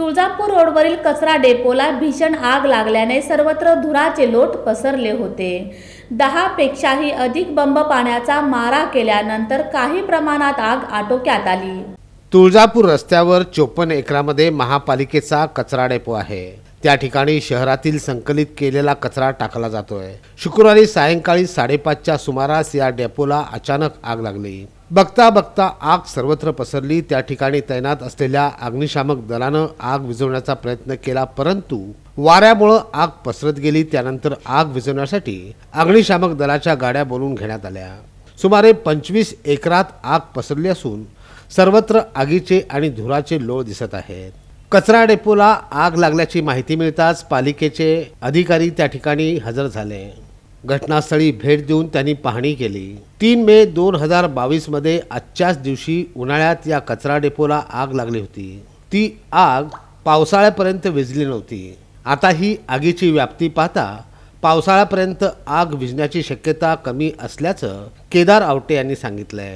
तुळजापूर रोडवरील कचरा डेपोला भीषण आग लागल्याने सर्वत्र धुराचे लोट पसरले होते. दहा पेक्षाही अधिक बंब पाण्याचा मारा केल्यानंतर काही प्रमाणात आग आटोक्यात आली. तुळजापूर रस्त्यावर चोपन्न एकरामध्ये महापालिकेचा कचरा डेपो आहे. त्या ठिकाणी शहरातील संकलित केलेला कचरा टाकला जातोय. शुक्रवारी सायंकाळी साडेपाचच्या सुमारास या डेपोला अचानक आग लागली. बघता बघता आग सर्वत्र पसरली. त्या ठिकाणी तैनात असलेल्या अग्निशामक दलानं आग विझवण्याचा प्रयत्न केला परंतु वाऱ्यामुळं आग पसरत गेली. त्यानंतर आग विझवण्यासाठी अग्निशामक दलाच्या गाड्या बोलवून घेण्यात आल्या. सुमारे पंचवीस एकरात आग पसरली असून सर्वत्र आगीचे आणि धुराचे लोळ दिसत आहेत. कचरा डेपोला आग लागल्याची माहिती मिळताच पालिकेचे अधिकारी त्या ठिकाणी हजर झाले. घटनास्थळी भेट देऊन त्यांनी पाहणी केली. तीन मे दोन हजार बावीसमध्ये आजच्याच दिवशी उन्हाळ्यात या कचरा डेपोला आग लागली होती. ती आग पावसाळ्यापर्यंत विजली नव्हती. आता ही आगीची व्याप्ती पाहता पावसाळ्यापर्यंत आग विजण्याची शक्यता कमी असल्याचं केदार आवटे यांनी सांगितलंय.